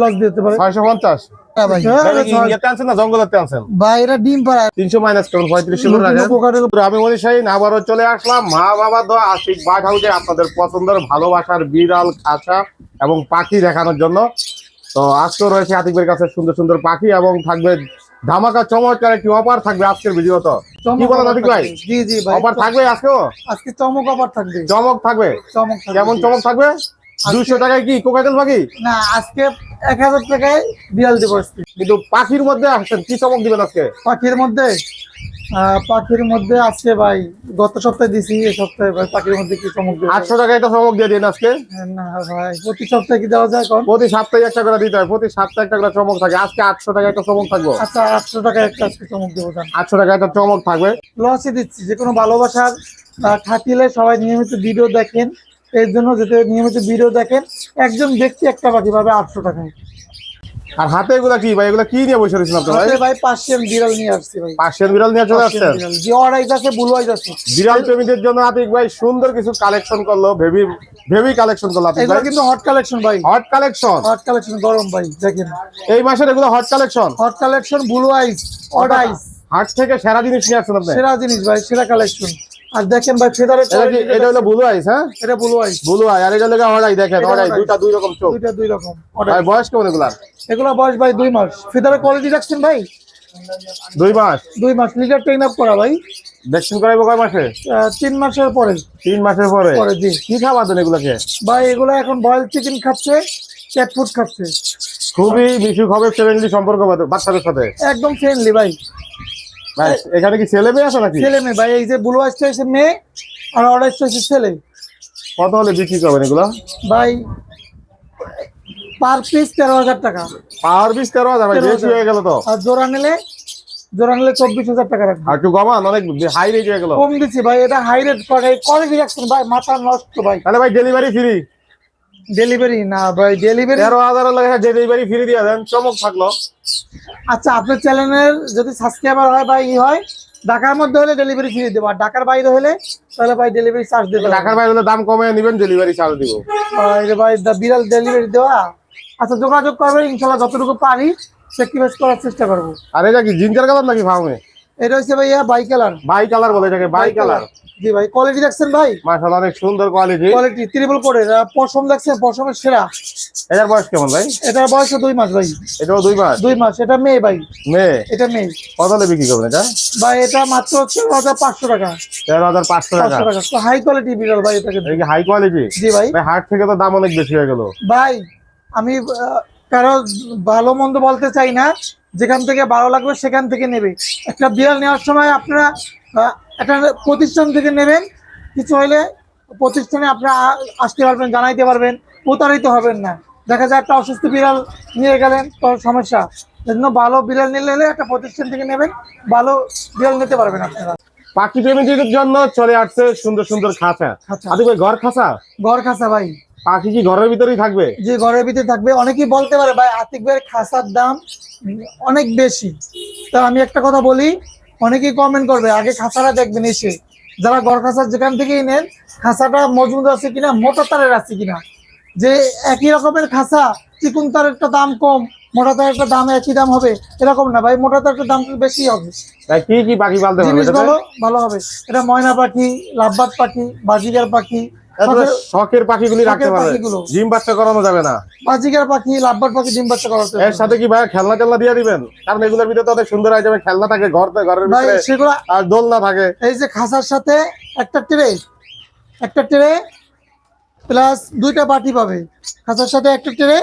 Loss দিতে পারে। ছয়শো পঞ্চাশ। হ্যাঁ ভাই। ইয়েতে আনছেন না জঙ্গলেতে আনছেন? ভাই এটা ডিম পাড়া। তিনশো মাইনাস করুন পঁয়ত্রিশ কিলো রাখেন আমি মনীষ শাহীন আবারও চলে আসলাম। মা বাবা দোয়া আশিক বাঘ হাউসে আপনাদের পছন্দের ভালোবাসার বিড়াল খাঁচা এবং পাখি দেখানোর জন্য। তো আজকেও রয়েছে আতিকের কাছে সুন্দর সুন্দর পাখি এবং থাকবে ধামাকা চমৎকার একটি অফার থাকবে আজকের ভিডিও তো। কি বলেন আতিক ভাই? জি জি ভাই। অফার থাকবে আজকেও? আজকে চমক অফার থাকবে। চমক থাকবে? চমক থাকবে। কেমন চমক থাকবে? দুশো টাকায় কি কোকাটেল পাখি? না আজকে এক হাজার টাকায় বিড়াল দেবো। কিন্তু পাখির মধ্যে আসছেন কি চমক দিবেন আজকে? পাখির মধ্যে পাখির মধ্যে আজকে ভাই গত সপ্তাহে দিছি এই সপ্তাহে ভাই পাখির মধ্যে কি চমক দেবো? আটশো টাকায় তো চমক দিয়ে দিন আজকে। না ভাই প্রতি সপ্তাহে কি দেওয়া যায় কোন প্রতি সপ্তাহে একটা করে দিতে হয় প্রতি সপ্তাহে একটা করে চমক থাকে। আজকে আটশো টাকা একটা চমক থাকব। আচ্ছা আটশো টাকা একটা আজকে চমক দেবো আটশো টাকা একটা চমক থাকবে। লসই দিচ্ছি যে কোনো ভালোবাসার খাতিলে সবাই নিয়মিত ভিডিও দেখেন। এর জন্য যাতে নিয়মিত ভিডিও দেখেন। একজন ব্যক্তি একটা পাখি পাবে আটশো টাকায়। আর হাতে এগুলা কি ভাই? এগুলা কি নিয়ে বসে রয়েছেন আপনার ভাই? ভাই পার্সিয়ান বিড়াল নিয়ে আসছি ভাই। পার্সিয়ান বিড়াল নিয়ে চলে আসছেন? আছে ব্লু আইজ আছে বিড়াল প্রেমীদের জন্য আতিক ভাই সুন্দর কিছু কালেকশন করল ভেবি ভেবি কালেকশন করল আতিক ভাই। কিন্তু হট কালেকশন ভাই। হট কালেকশন হট কালেকশন গরম ভাই দেখেন। এই মাসের এগুলো hot collection hot collection blue eyes odd eyes হাট থেকে সেরা জিনিস নিয়ে আসছেন আপনি? সেরা জিনিস ভাই সেরা কালেকশন আর দেখেন ভাই ফেদারের এটা হলো ব্লু আইস হ্যাঁ? এটা ব্লু আইজ ব্লু আই আর এটা লেগে অর্ডাই দেখেন eye। দুইটা দুই রকম চোখ। দুইটা দুই রকম ভাই বয়স কেমন এগুলার? এগুলো বয়স ভাই দুই মাস। ফেদারের কোয়ালিটি রাখছেন ভাই? দুই মাস? দুই মাস। লিটার ট্রেন আপ করা ভাই। ভ্যাকসিন করাইবো কয় মাসে? তিন মাসের পরে। তিন মাসের পরে? পরে জি। কি খাবার দেন এগুলাকে? ভাই এগুলো এখন বয়েল চিকেন খাচ্ছে ক্যাট ফুড খাচ্ছে। খুবই মিশুক হবে ফ্রেন্ডলি সম্পর্ক বাচ্চাদের সাথে। একদম ফ্রেন্ডলি ভাই। এখানে কি ছেলে মেয়ে আছে নাকি? ছেলে মেয়ে ভাই এই যে ব্লু হচ্ছে মেয়ে আর অরেঞ্জটা হচ্ছে ছেলে। কত হলে বিক্রি করবেন এগুলো? ভাই পার পিস তেরো হাজার টাকা। পাওয়ার পিস তেরো হাজার বেশি হয়ে গেল তো। আর জোড়া নিলে জোড়া নিলে চব্বিশ হাজার টাকা রাখবে। আর একটু কমান অনেক হাই রেট হয়ে গেল। কম দিচ্ছি ভাই এটা হাই রেট করে কোয়ালিটি রাখছেন ভাই মাথা নষ্ট ভাই। তাহলে ভাই ডেলিভারি ফ্রি ডেলিভারি না ভাই ডেলিভারি তেরো হাজারের লাগে ডেলিভারি ফ্রি দিয়ে দেন চমক থাকল। আচ্ছা আপনার চ্যানেলের যদি সাবস্ক্রাইবার হয় বা ই হয় ঢাকার মধ্যে হলে ডেলিভারি ফ্রি দেবো আর ঢাকার বাইরে হলে তাহলে ভাই ডেলিভারি চার্জ দেবে। ঢাকার বাইরে হলে দাম কমে নিবেন ডেলিভারি চার্জ দিব। ভাই রে ভাই দা- বিড়াল ডেলিভারি দেওয়া। আচ্ছা যোগাযোগ করবেন ইনশাল্লাহ যতটুকু পারি স্যাক্রিফাইস করার চেষ্টা করব। আর এটা কি জিঞ্জার কালার নাকি ফার্মে? এটা হচ্ছে ভাইয়া বাই কালার বাই কালার বলে এটাকে বাই কালার জি ভাই কোয়ালিটি দেখছেন ভাই? মাশাআল্লাহ অনেক সুন্দর কোয়ালিটি কোয়ালিটি ত্রিবল করে পশম দেখছেন? পশমের সেরা। এটার বয়স কেমন ভাই? এটার বয়স দুই মাস ভাই। এটাও দুই মাস? দুই মাস এটা মেয়ে ভাই। মেয়ে? এটা মেয়ে। কত বিক্রি করবেন এটা? ভাই এটা মাত্র তেরো হাজার পাঁচশো টাকা। তেরো হাজার পাঁচশো টাকা। হাই কোয়ালিটি বিড়াল ভাই এটাকে। এটা হাই কোয়ালিটি জি ভাই। হাট থেকে তো দাম অনেক বেশি হয়ে গেল। ভাই আমি কারও ভালো মন্দ বলতে চাই না। যেখান থেকে ভালো লাগবে সেখান থেকে নেবে। একটা বিড়াল নেওয়ার সময় আপনারা একটা প্রতিষ্ঠান থেকে নেবেন। কিছু হলে প্রতিষ্ঠানে আপনারা আসতে পারবেন জানাইতে পারবেন প্রতারিত হবেন না। দেখা যায় একটা অসুস্থ বিড়াল নিয়ে গেলেন তো সমস্যা। জন্য ভালো বিড়াল নিলে একটা প্রতিষ্ঠান থেকে নেবেন ভালো বিড়াল নিতে পারবেন আপনারা। পাখি প্রেমীদের জন্য চলে আসছে সুন্দর সুন্দর খাঁচা। খাঁচা। আদি ভাই ঘর খাঁচা? ঘর খাসা ভাই। পাখি কি ঘরের ভিতরেই থাকবে? যে ঘরের ভিতরে থাকবে। অনেকেই বলতে পারে ভাই আতিক ভাইয়ের খাসার দাম অনেক বেশি। তা আমি একটা কথা বলি অনেকেই কমেন্ট করবে আগে খাসাটা দেখবেন এসে। যারা গড় খাসার যেখান থেকেই নেন খাসাটা মজবুত আছে কিনা মোটা তারের আছে কিনা। যে একই রকমের খাসা চিকুন তারেরটা দাম কম মোটা তারেরটা দাম একই দাম হবে এরকম না ভাই মোটা তারেরটা দাম একটু বেশি হবে। কি কি পাখি পালতে হবে ভালো ভালো হবে। এটা ময়না পাখি লাভবাদ পাখি বাজিগার পাখি শখের পাখিগুলি রাখতে পারবে বাচ্চা করানো যাবে না। পাখি লাভবাদ পাখি ডিম বাচ্চা করাতে এর সাথে কি ভাই খেলনা টেলনা দিয়ে দিবেন? কারণ এগুলোর ভিতরে তো অনেক সুন্দর আইটেমে খেলনা থাকে ঘর ঘরের ভিতরে সেগুলো আর দোলনা থাকে। এই যে খাসার সাথে একটা ট্রে একটা ট্রে প্লাস দুইটা বাটি পাবে। খাসার সাথে একটা ট্রে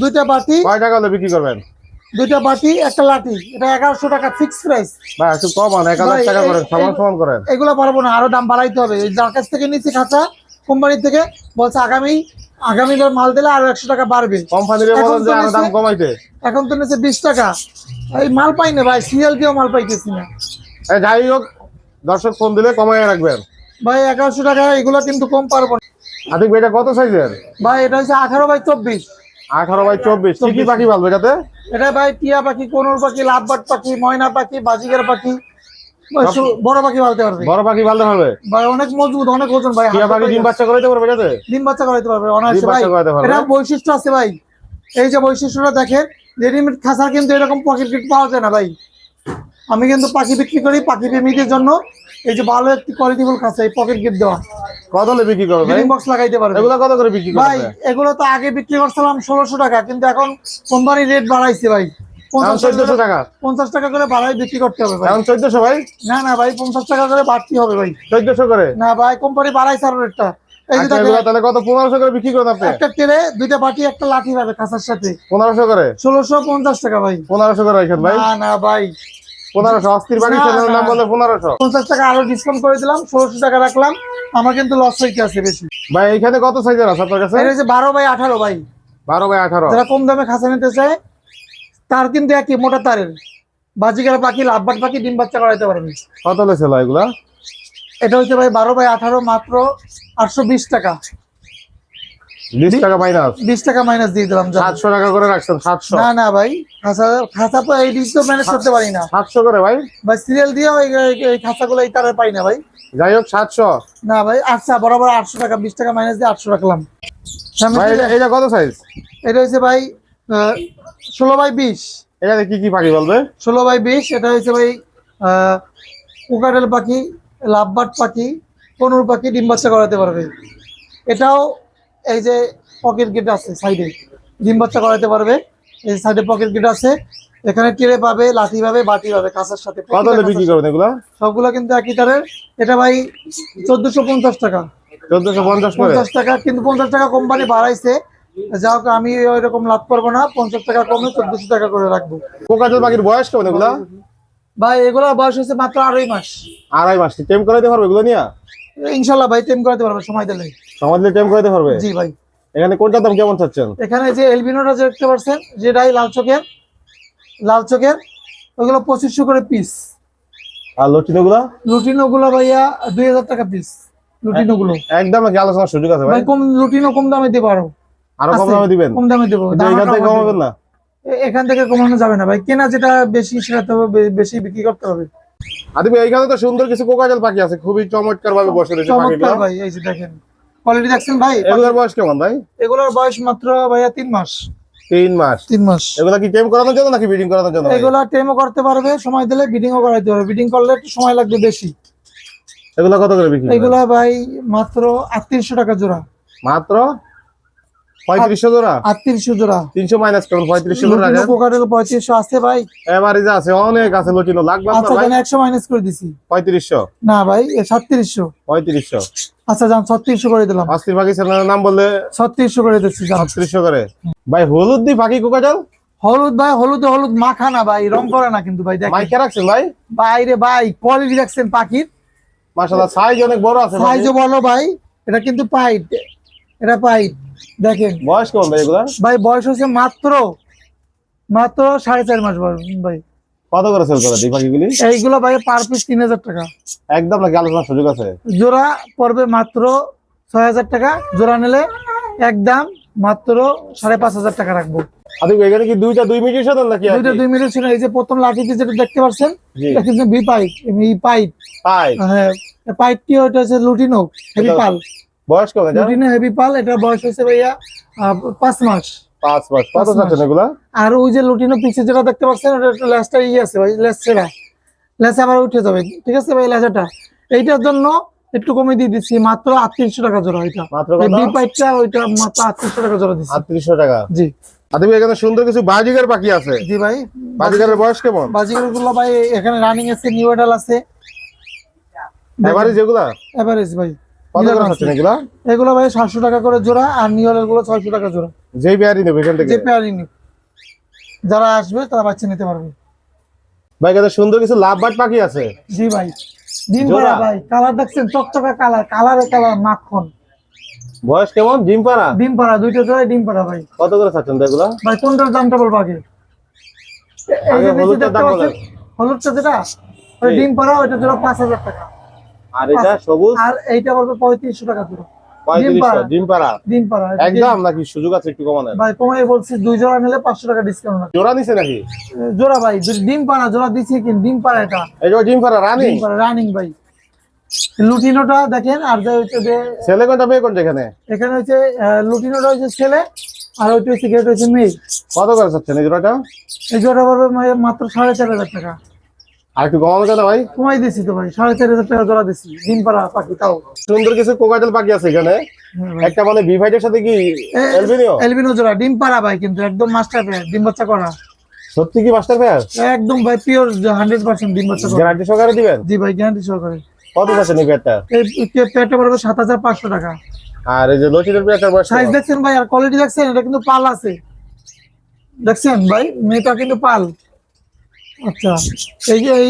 দুইটা বাটি কয় টাকা হলে বিক্রি করবেন? দুইটা বাটি একটা লাঠি। এটা এগারোশো টাকা ফিক্স প্রাইস ভাই একটু কমান এক হাজার টাকা করেন সমান সমান করেন। এগুলো পারব না আরও দাম বাড়াইতে হবে। যার কাছ থেকে নিচ্ছি খাঁচা কোম্পানি থেকে বলছে আগামী আগামীবার মাল দিলে আরও একশো টাকা বাড়বে। কোম্পানির এখন তো দাম কমাইতে। এখন তো নিচ্ছে বিশ টাকা। এই মাল পাই না ভাই সিরিয়াল দিয়েও মাল পাইতেছি না। যাই হোক দর্শক ফোন দিলে কমাই রাখবেন। ভাই এগারোশো টাকা এগুলো কিন্তু কম পারব না। আদিক ভাই এটা কত সাইজের? ভাই এটা হচ্ছে আঠারো বাই চব্বিশ। আঠারো বাই চব্বিশ। কি পাখি পালবে এটাতে? এটা ভাই টিয়া পাখি কোনুর পাখি লাভবাট পাখি ময়না পাখি বাজিগার পাখি। বড় পাখি পালতে পারবে। বড় পাখি পালতে হবে ভাই অনেক মজবুত অনেক ওজন ভাই টিয়া পাখি ডিম বাচ্চা করাইতে পারবে এটাতে ডিম বাচ্চা করাইতে পারবে অনায়াসে ভাই বাচ্চা করাইতে পারবে। এটা বৈশিষ্ট্য আছে ভাই। এই যে বৈশিষ্ট্যটা দেখেন রেডিমেড খাঁচা কিন্তু এরকম পকেট গিট পাওয়া যায় না ভাই। আমি কিন্তু পাখি বিক্রি করি পাখি প্রেমীদের জন্য। এই যে ভালো একটি কোয়ালিটিফুল এই পকেট গিট দেওয়া। কত বিক্রি করবে ভাই? বক্স লাগাইতে পারবে। এগুলো কত করে বিক্রি ভাই এগুলো তো আগে বিক্রি করছিলাম ষোলোশো টাকা কিন্তু এখন কোম্পানি রেট বাড়াইছে ভাই। চোদ্দশো টাকা পঞ্চাশ টাকা করে বাড়াই বিক্রি করতে হবে ভাই। চোদ্দশো ভাই? না না ভাই পঞ্চাশ টাকা করে বাড়তি হবে ভাই। চোদ্দশো করে? না ভাই কোম্পানি রেটটা। আচ্ছা, দেখেন, এগুলো তাহলে কত? পনেরোশো করে বিক্রি করেন আপনি। একটা টেরে দুইটা বাটি একটা লাঠি পাবে খাঁচার সাথে। পনেরোশো করে? ষোলোশো পঞ্চাশ টাকা ভাই। পনেরোশো করে রাখেন ভাই। না না ভাই। পনেরোশো অস্থির নাম। পনেরোশো। পঞ্চাশ টাকা আরও ডিসকাউন্ট করে দিলাম ষোলোশো টাকা রাখলাম। আমার কিন্তু লস হইতে আছে বেশি। ভাই এখানে কত সাইজের আছে আপনার কাছে? বারো বাই আঠারো ভাই। বারো বাই আঠারো। যারা কম দামে খাসা নিতে চায় তার কিন্তু একই মোটা তারের। বাজিকার পাখি লাভবাট পাখি ডিম বাচ্চা করাইতে পারবে। কত হলে ছিল এগুলা? এটা হচ্ছে ভাই বারো বাই আঠারো মাত্র আটশো বিশ টাকা। বিশ টাকা মাইনাস বিশ টাকা মাইনাস দিয়ে দিলাম সাতশো টাকা করে রাখছেন সাতশো? না না ভাই তো এই ডিশ তো ম্যানেজ করতে পারি না। সাতশো করে ভাই? ভাই সিরিয়াল দিয়ে এই- এই তারে পাই না ভাই। যাই হোক সাতশো। না ভাই আচ্ছা বরাবর আটশো টাকা বিশ টাকা মাইনাস দিয়ে আটশো রাখলাম। এটা- এটা কত সাইজ এটা হচ্ছে ভাই ষোলো বাই বিশ। এখানে কি কি পাখি বলবে ষোলো বাই বিশ এটা হচ্ছে ভাই কুকারেল পাখি লাভবাট পাখি কনুর পাখি ডিম বাচ্চা করাতে পারবে। এটাও এই যে পকেট গেট আছে সাইডে ডিম বাচ্চা করাতে পারবে। এই সাইডে পকেট গেট আছে এখানে টিরে পাবে লাঠি পাবে বাটি পাবে কাঁচার সাথে বিক্রি করবেন এগুলা? সবগুলো কিন্তু একই তারের এটা ভাই চোদ্দশো পঞ্চাশ টাকা। চোদ্দশো পঞ্চাশ পঞ্চাশ টাকা কিন্তু পঞ্চাশ টাকা কোম্পানি বাড়াইছে। যা হোক আমি ওই রকম লাভ করব না পঞ্চাশ টাকা কমে চোদ্দশো টাকা করে রাখব। কোকাজল পাখির বয়স কেমন এগুলা? ভাই এগুলো বয়স হচ্ছে মাত্র আড়াই মাস। আড়াই মাস টেম করাইতে পারবে এগুলো নিয়ে? ইনশাল্লাহ ভাই টেম করাতে পারবে সময় দিলে। সমাজ টেম করাইতে পারবে? জি ভাই। এখানে কোনটার দাম কেমন চাচ্ছেন? এখানে যে এলবিনোটা দেখতে পাচ্ছেন যেটাই লাল চোখের লাল চোখের ওগুলো পঁচিশশো করে পিস আর ভাইয়া দুই হাজার টাকা পিস একদম নাকি আলোচনার সুযোগ আছে ভাই কম লুটিনো কম দামে দেবো আরও। আরও কম দামে দিবেন? কম দামে দেবো। এখান থেকে কমাবেন না। এখান থেকে কমানো যাবে না ভাই। কেনা যেটা বেশি সেটা তো বেশি বিক্রি করতে হবে। আদিব এইখানে তো সুন্দর কিছু কোকাজল পাখি আছে। খুবই চমৎকার ভাবে বসে রয়েছে পাখিগুলো। ভাই এই যে দেখেন। কোয়ালিটি দেখছেন ভাই? এগুলোর বয়স কেমন ভাই? এগুলোর বয়স মাত্র ভাইয়া তিন মাস। তিন মাস। তিন মাস। এগুলা কি টেম করানোর জন্য নাকি ব্রিডিং করানোর জন্য ভাই? এগুলা টেমও করতে পারবে সময় দিলে বিডিংও করাইতে পারবে। বিডিং করলে একটু সময় লাগবে বেশি। এগুলা কত করে বিক্রি এগুলা ভাই মাত্র আটত্রিশশো টাকা জোড়া। মাত্র পঁয়ত্রিশশো জোড়া? আটত্রিশশো জোড়া। তিনশো মাইনাস করুন পঁয়ত্রিশশো আছে ভাই। এবারে যা আছে অনেক আছে লটিনো লাগবে আচ্ছা একশো মাইনাস করে দিছি। পঁয়ত্রিশশো? না ভাই সাতত্রিশশো। পঁয়ত্রিশশো। আচ্ছা যান ছত্রিশশো করে দিলাম। অস্থির পাখি নাম বললে ছত্রিশশো করে দিচ্ছি ছত্রিশশো করে। ভাই হলুদ দি পাখি কোকাজল হলুদ ভাই হলুদ হলুদ মাখা না ভাই রং করে না কিন্তু ভাই মাইকে রাখছেন ভাই? বাইরে ভাই কোয়ালিটি দেখছেন পাখির? মাশাআল্লাহ সাইজ অনেক বড় আছে। সাইজও বলো ভাই এটা কিন্তু পাইট এটা পাইট। দেখেন। বয়স কেমন ভাই এগুলা ভাই বয়স হচ্ছে মাত্র মাত্র সাড়ে চার মাস বয়স ভাই। কত করে সেল করে এই পাখিগুলি এইগুলো ভাই পার পিস তিন হাজার টাকা। একদম নাকি আলোচনার সুযোগ আছে? জোড়া পড়বে মাত্র ছয় হাজার টাকা জোড়া নিলে একদম মাত্র সাড়ে পাঁচ হাজার টাকা রাখব। এখানে কি দুইটা দুই নাকি দুইটা দুই ছিল এই যে প্রথম লাঠিতে যেটা দেখতে পাচ্ছেন এটা কিন্তু এই তাই হ্যাঁ পাইটটি ওটা হচ্ছে লুটিনো হেভি পাল বয়স এটা লুটিনো হেভি পাল এটার বয়স হচ্ছে ভাইয়া পাঁচ মাস। পাঁচ মাস। কত। চাচ্ছেন এগুলা? আর ওই যে লুটিনো পিছে যেটা দেখতে পাচ্ছেন ওটা একটু লেসটা ইয়ে আছে ভাই লেস ছেড়া। লেস আবার উঠে যাবে ঠিক আছে ভাই লেসাটা এইটার জন্য একটু কমে দিয়ে দিচ্ছি মাত্র আটত্রিশশো টাকা জোড়া ওইটা। পাইপটা ওইটা মাত্র আটত্রিশশো টাকা জোড়া দিচ্ছি। আটত্রিশশো টাকা। জি। আদিব এখানে সুন্দর কিছু বাজিগার পাখি আছে। জি ভাই। বাজিগারের বয়স কেমন? বাজিগুলো গুলো ভাই এখানে রানিং আছে নিউ এডাল আছে। এবারে যেগুলা এভারেজ ভাই। কত। এগুলা ভাই সাতশো টাকা করে জোড়া আর এডালগুলো ছয়শো টাকা জোড়া। যেই বিহারি নেবে এখান থেকে। যে যারা আসবে তারা বাচ্চা নিতে পারবে। ভাই এখানে সুন্দর কিছু লাভ বাট পাখি আছে। জি ভাই। ডিম পাড়া ভাই কালার দেখছেন? চকচকা কালার কালারে কালার মাখন। বয়স কেমন? জিম পাড়া? ডিম পাড়া দুইটা জোড়ায় ডিম পাড়া ভাই। কত করে চাচ্ছেন এগুলা? ভাই কোনটার দামটা বলব আগে এই যে হলুদটা যেটা ডিম পাড়া ওইটা জোড়া পাঁচ হাজার টাকা। আর এটা সবুজ? আর এইটা বলবে পঁয়ত্রিশশো টাকা পাড়া। ডিম পাড়া একদম নাকি সুযোগ আছে একটু কমানোর? ভাই কমাই বলছি দুই জোড়া নিলে পাঁচশো টাকা ডিসকাউন্ট জোড়া নিছে নাকি? জোড়া ভাই ডিম পাড়া জোড়া দিচ্ছি কি? ডিম পাড়া এটা। এটা জিম পাড়া রানি ডিম পাড়া রানিং ভাই। লুটিনোটা দেখেন আর যে হচ্ছে ছেলে কোনটা মেয়ে কোনটা এখানে? এখানে হচ্ছে লুটিনোটা হচ্ছে ছেলে আর ওইটা হচ্ছে গেট হচ্ছে মেয়ে। কত করে চাচ্ছেন এই জোড়াটা? এই জোড়া পড়বে মাত্র সাড়ে চার হাজার টাকা। আর একটু কমানো যায় না ভাই? কমাই দিছি তো ভাই সাড়ে চার হাজার টাকা জোড়া দিছি ডিম পাড়া পাখি তাও। সুন্দর কিছু কোকাটেল পাখি আছে এখানে। একটা মানে বিভাইটের সাথে কি এলবিনো জোড়া ডিম পাড়া ভাই কিন্তু একদম মাস্টার পেয়ার ডিম বাচ্চা করা। সত্যি কি মাস্টার পেয়ার একদম ভাই পিওর ডিম বাচ্চা করা। গ্যারান্টি সহকারে দিবেন? জি ভাই গ্যারান্টি সহকারে। কত চাচ্ছেন এই পেয়ারটা এই পেয়ারটা পড়বে সাত হাজার পাঁচশো টাকা। আর এই যে লচিটের পেয়ারটার বয়স সাইজ দেখছেন ভাই আর কোয়ালিটি দেখছেন এটা কিন্তু পাল আছে। দেখছেন ভাই মেয়েটা কিন্তু পাল। আচ্ছা এই যে এই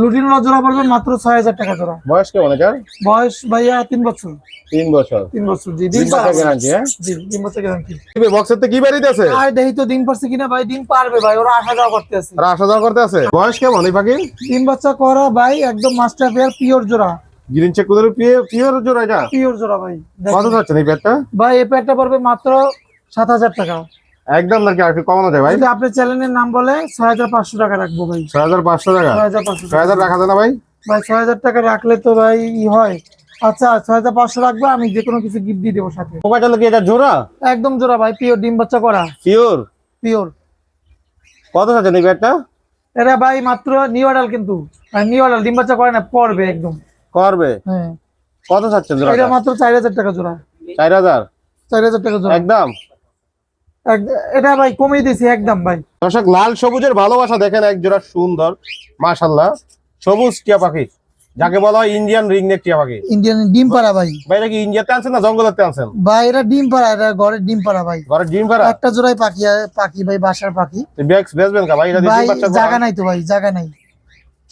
লুটিন জোড়া পড়বে মাত্র ছয় হাজার টাকা জোড়া। বয়স কেমন এটার? বয়স ভাইয়া তিন বছর। তিন বছর। তিন বছর জি তিন ডিম বছর পারবে গ্যারান্টি হ্যাঁ? জি ডিম বছর গ্যারান্টি বক্সের তো কি আর দেখি তো ডিম পারছে কিনা ভাই ডিম পারবে ভাই ওরা আসা যাওয়া করতে আছে। আর আসা যাওয়া করতে আছে? বয়স কেমন এই পাখির? ডিম বাচ্চা করা ভাই একদম মাস্টার পেয়ার পিওর জোড়া। গ্রিন চেক পিওর জোড়া এটা? পিওর জোড়া ভাই দেখেন। কত চাচ্ছেন এই পেয়ারটা ভাই এই পেয়ারটা পড়বে মাত্র সাত হাজার টাকা। একদম নাকি আর কমানো যায় ভাই? যদি আপনার চ্যানেলের নাম বলে ছয় হাজার পাঁচশো টাকা রাখব ভাই। ছয় হাজার পাঁচশো টাকা? ছয় হাজার পাঁচশো ছয় হাজার রাখা যায় না ভাই? ভাই ছয় হাজার টাকা রাখলে তো ভাই ই হয়। আচ্ছা ছয় হাজার পাঁচশো রাখব আমি যে কোনো কিছু গিফট দিয়ে দেবো সাথে। মোবাইলটা কি এটা জোড়া? একদম জোড়া ভাই পিওর ডিম বাচ্চা করা। পিওর পিওর কত চাচ্ছেন এই পেয়ারটা এটা ভাই মাত্র নিউ অর্ডার কিন্তু। নিউ অর্ডার ডিম বাচ্চা করে না পড়বে একদম। করবে? হ্যাঁ। কত চাচ্ছেন এটা মাত্র চার হাজার টাকা জোড়া। চার হাজার? চার হাজার টাকা জোড়া। একদম? এক- এটা ভাই কমিয়ে দিয়েছি একদম ভাই। দর্শক লাল সবুজের ভালোবাসা দেখেন এক জোড়া সুন্দর মাশাল্লাহ সবুজ টিয়া পাখি যাকে বলা হয় ইন্ডিয়ান রিং রিংনেক টিয়া পাখি। ইন্ডিয়ান ডিম পাড়া ভাই। ভাই এটা কি ইন্ডিয়াতে আনছেন না জঙ্গলেতে আনছেন? ভাই এটা ডিম পাড়া এটা ঘরের ডিম পাড়া ভাই। ঘরের ডিম পাড়া? একটা জোড়াই পাখি পাখি ভাই বাসার পাখি। ব্যাগ বেচবেন কা ভাই? এটা ভাই জায়গা নাই তো ভাই জায়গা নাই।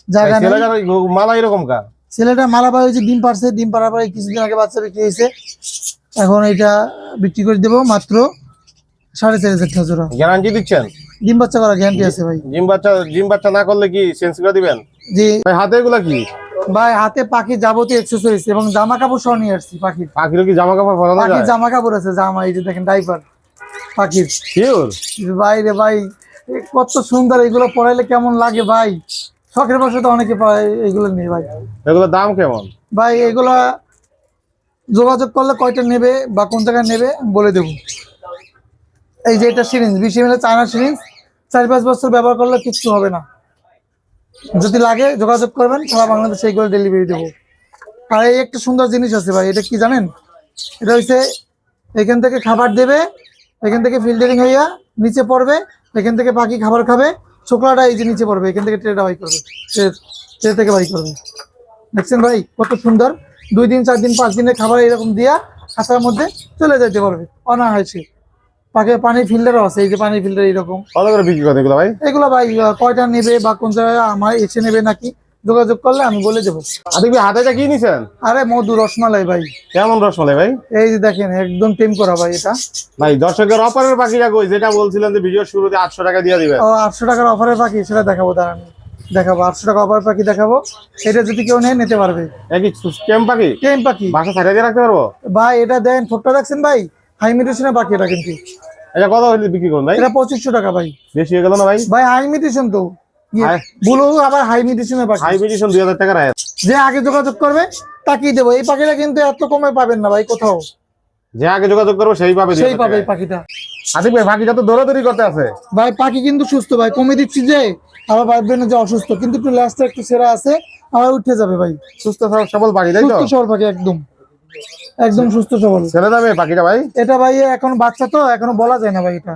জায়গা নাই। ওই মালা এরকম কা? ছেলেটা মালা ভাই হয়েছে ডিম পারছে ডিম পাড়ার পরে কিছুদিন আগে বাচ্চা বিক্রি হয়েছে। এখন এটা বিক্রি করে দেবো মাত্র। সাড়ে চার হাজার টাকা জোড়া। গ্যারান্টি দিচ্ছেন? ডিম বাচ্চা করা গ্যারান্টি আছে ভাই। বাচ্চা বাচ্চা না করলে কি চেঞ্জ করে দিবেন? জি। ভাই হাতে এগুলা কি? ভাই হাতে পাখি যাবতীয় এক্সেসরিজ এবং জামা কাপড় সহ নিয়ে আসছি পাখির। পাখির কি জামা কাপড় পরানো পাখির জামা কাপড় আছে জামা এই যে দেখেন ডাইপার পাখির। ভাই কত সুন্দর এগুলো পরাইলে কেমন লাগে ভাই। শখের বসে তো অনেকে পায় এগুলো নেই ভাই। এগুলোর দাম কেমন? ভাই এগুলা যোগাযোগ করলে কয়টা নেবে বা কোন জায়গায় নেবে বলে দেবো। এই যে এটা সিরিঞ্জ বিশ এম চায়না সিরিঞ্জ চার পাঁচ বছর ব্যবহার করলে কিচ্ছু হবে না। যদি লাগে যোগাযোগ করবেন, সারা বাংলাদেশে এইগুলো ডেলিভারি দেবো। আর এই একটা সুন্দর জিনিস আছে ভাই, এটা কি জানেন? এটা হচ্ছে এখান থেকে খাবার দেবে, এখান থেকে ফিল্টারিং হইয়া নিচে পড়বে, এখান থেকে পাখি খাবার খাবে ছোকলাটা এই যে নিচে পড়বে, এখান থেকে ট্রেটা বাই করবে ট্রে থেকে বাই করবে। দেখছেন ভাই, কত সুন্দর। দুই দিন, চার দিন, পাঁচ দিনের খাবার এরকম দিয়া খাঁচার মধ্যে চলে যেতে পারবে, অনায়াসে। পাখি পানি ফিল্টারও আছে এই যে পানি ফিল্টার এরকম কত করে বিক্রি করেন এগুলো ভাই? এগুলো ভাই কয়টা নেবে বা কোন জায়গায় আমার এসে নেবে নাকি যোগাযোগ করলে আমি বলে দেবো। আদিক ভাই হাতে এটা কি নিছেন? আরে মধু রসমালাই ভাই। কেমন রসমালাই ভাই? এই যে দেখেন একদম টেম করা ভাই এটা। ভাই দর্শকের অপারের পাখিটা কই? যেটা বলছিলেন যে ভিডিও শুরুতে আটশো টাকা দিয়ে দিবেন। ও আটশো টাকার অফারের পাখি সেটা দেখাবো দাঁড়ান। দেখাবো আটশো টাকা অফার পাখি দেখাবো। এটা যদি কেউ নেয় নিতে পারবে। একই পাখি? টেম পাখি? বাসা ছাড়িয়ে রাখতে পারব? ভাই এটা দেন ঠোঁটটা দেখছেন ভাই? হাই এটা কিন্তু। এটা কত হইলে বিক্রি করুন ভাই? এটা টাকা ভাই। বেশি হয়ে গেল না ভাই? ভাই হাই মিউটেশন তো। হাই- আবার হাই হাই টাকা রায় যে আগে যোগাযোগ করবে তাকিয়ে দেবো। এই পাখিটা কিন্তু এত কমে পাবেন না ভাই কোথাও। যে আগে যোগাযোগ করব সেই পাবে সেই পাবে এই পাখিটা। আদিক ভাই পাখিটা তো দৌড়াদৌড়ি করতে আছে। ভাই পাখি কিন্তু সুস্থ ভাই। কমে দিচ্ছি যে আবার ভাববেন না যে অসুস্থ। কিন্তু একটু একটু সেরা আছে আবার উঠে যাবে ভাই। সুস্থ সবল- সবল পাখি তাই তো? সুস্থ সবল পাখি একদম। একদম সুস্থ সবল। ছেড়ে যাবে পাখিটা ভাই। এটা ভাই এখন বাচ্চা তো এখনও বলা যায় না ভাই এটা।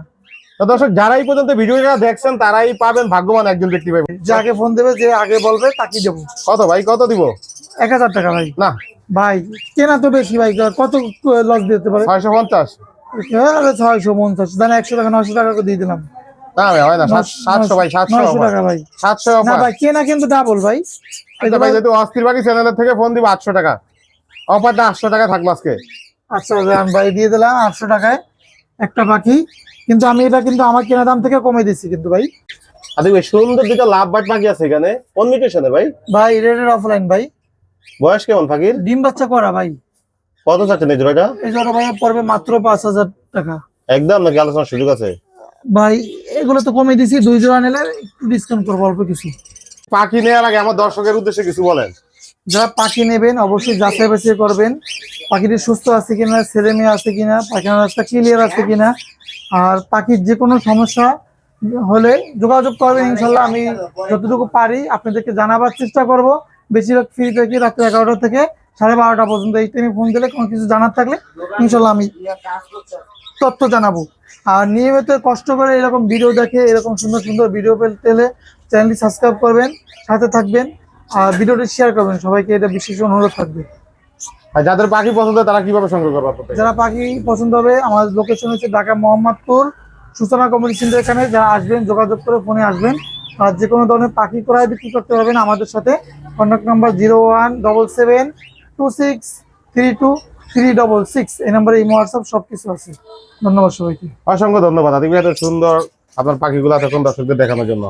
দর্শক যারাই পর্যন্ত ভিডিওটা দেখছেন তারাই পাবেন ভাগ্যবান একজন ব্যক্তি পাবেন যে আগে ফোন দেবে যে আগে বলবে তাকিয়ে দেবো। কত ভাই? কত দিব? এক হাজার টাকা ভাই। না। ভাই কেনা তো বেশি ভাই কত লস দিতে পারে? ছয়শো পঞ্চাশ। ছয়শো পঞ্চাশ দান একশো টাকা নয়শো টাকা করে দিয়ে দিলাম। না ভাই হয় না সাতশো ভাই সাতশো টাকা ভাই। সাতশো না ভাই কেনা কিন্তু ডাবল ভাই। আচ্ছা ভাই যেহেতু অস্থির বাকি চ্যানেলের থেকে ফোন দিব আটশো টাকা। অফারটা আটশো টাকা থাকল আজকে। আচ্ছা যান ভাই দিয়ে দিলাম আটশো টাকায় একটা পাখি কিন্তু আমি এটা কিন্তু আমার কেনা দাম থেকে কমে দিচ্ছি কিন্তু ভাই। ভাই সুন্দর দুটো লাভ বাট পাখি আছে এখানে। কোন মিউটেশনের ভাই? ভাই রেডের অফলাইন ভাই। বয়স কেমন পাখির ডিম বাচ্চা করা ভাই। কত চাচ্ছেন এই জোড়াটা? এই জন্য ভাই পড়বে মাত্র পাঁচ হাজার টাকা। একদম নাকি আলোচনার সুযোগ আছে? ভাই এগুলো তো কমে দিছি দুই জোড়া নিলে একটু ডিসকাউন্ট করব অল্প কিছু। পাখি নেওয়ার আগে আমার দর্শকের উদ্দেশ্যে কিছু বলেন। যারা পাখি নেবেন, অবশ্যই যাচাই বাছাই করবেন। পাখিটি সুস্থ আছে কিনা, ছেলে মেয়ে আছে কিনা, পাখির রাস্তা ক্লিয়ার আছে কিনা। আর পাখির যে কোনো সমস্যা হলে যোগাযোগ করবেন, ইনশাল্লাহ আমি যতটুকু পারি আপনাদেরকে জানাবার চেষ্টা করব। বেশিরভাগ ফ্রি থেকে রাত্রি এগারোটা থেকে সাড়ে বারোটা পর্যন্ত। এই টাইমে ফোন দিলে কোনো কিছু জানার থাকলে ইনশাল্লাহ আমি তথ্য জানাব। আর নিয়মিত কষ্ট করে এরকম ভিডিও দেখে, এরকম সুন্দর সুন্দর ভিডিও পেলে চ্যানেলটি সাবস্ক্রাইব করবেন, সাথে থাকবেন। আর ভিডিওটি শেয়ার করবেন। সবাইকে এটা বিশেষ অনুরোধ থাকবে। আর যাদের পাখি পছন্দ তারা কীভাবে সংগ্রহ করবে যারা পাখি পছন্দ হবে আমার লোকেশন হচ্ছে ঢাকা মোহাম্মদপুর সূচনা কমিউনিটি সেন্টার এখানে। যারা আসবেন যোগাযোগ করে ফোনে আসবেন। আর যে কোনো ধরনের পাখি ক্রয় বিক্রি করতে পারবেন আমাদের সাথে। Contact number zero one double seven two six three two three double six এই নাম্বারে এই হোয়াটসঅ্যাপ সব কিছু আছে। ধন্যবাদ সবাইকে। অসংখ্য ধন্যবাদ। ভাই এত সুন্দর আপনার পাখিগুলো এতক্ষণ দর্শকদের দেখানোর জন্য।